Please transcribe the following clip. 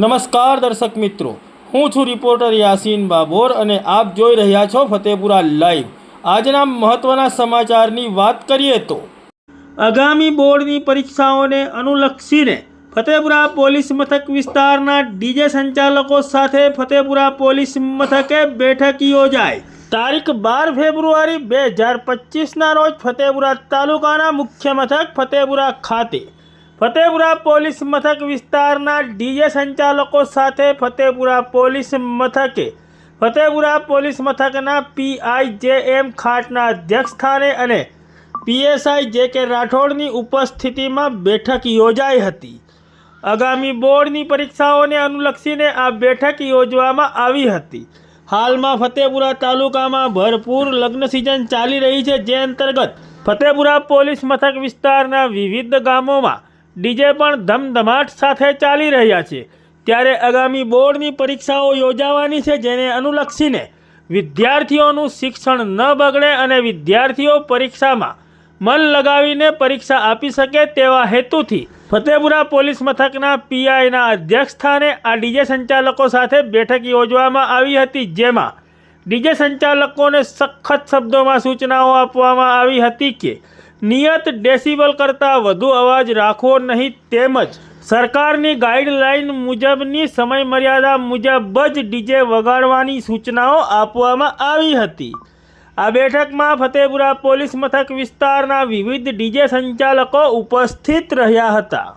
નમસ્કાર દર્શક મિત્રો. હું છું રિપોર્ટર યાસીન બાબોર અને આપ જોઈ રહ્યા છો ફતેપુરા લાઈવ. આજના મહત્વના સમાચારની વાત કરીએ તો, આગામી બોર્ડની પરીક્ષાઓને અનુલક્ષીને ફતેપુરા પોલીસ મથક વિસ્તારના ડીજે સંચાલકો સાથે ફતેપુરા પોલીસ મથકે બેઠક યોજાઈ. તારીખ બાર ફેબ્રુઆરી બે હજાર પચીસના રોજ ફતેપુરા તાલુકાના મુખ્ય મથક ફતેપુરા ખાતે ફતેપુરા પોલીસ મથક વિસ્તારના ડીજે સંચાલકો સાથે ફતેપુરા પોલીસ મથકે ફતેપુરા પોલીસ મથકના પીઆઈ જે એમ ખાટના અધ્યક્ષ સ્થાને અને પીએસઆઈ જે કે રાઠોડની ઉપસ્થિતિમાં બેઠક યોજાઈ હતી. આગામી બોર્ડની પરીક્ષાઓને અનુલક્ષીને આ બેઠક યોજવામાં આવી હતી. હાલમાં ફતેપુરા તાલુકામાં ભરપૂર લગ્ન સિઝન ચાલી રહી છે, જે અંતર્ગત ફતેપુરા પોલીસ મથક વિસ્તારના વિવિધ ગામોમાં ડીજે પણ ધમધમાટ સાથે ચાલી રહ્યા છે. ત્યારે આગામી બોર્ડની પરીક્ષાઓ યોજાવાની છે જેને અનુલક્ષીને વિદ્યાર્થીઓનું શિક્ષણ ન બગડે અને વિદ્યાર્થીઓ પરીક્ષામાં મન લગાવીને પરીક્ષા આપી શકે તેવા હેતુથી ફતેપુરા પોલીસ મથકના પીઆઈના અધ્યક્ષ સ્થાને આ ડીજે સંચાલકો સાથે બેઠક યોજવામાં આવી હતી, જેમાં ડીજે સંચાલકોને સખત શબ્દોમાં સૂચનાઓ આપવામાં આવી હતી કે નિયત ડેસિબલ કરતાં વધુ અવાજ રાખવો નહીં તેમજ સરકારની ગાઈડલાઈન મુજબની સમયમર્યાદા મુજબ જ ડીજે વગાડવાની સૂચનાઓ આપવામાં આવી હતી. આ બેઠકમાં ફતેપુરા પોલીસ મથક વિસ્તારના વિવિધ ડીજે સંચાલકો ઉપસ્થિત રહ્યા હતા.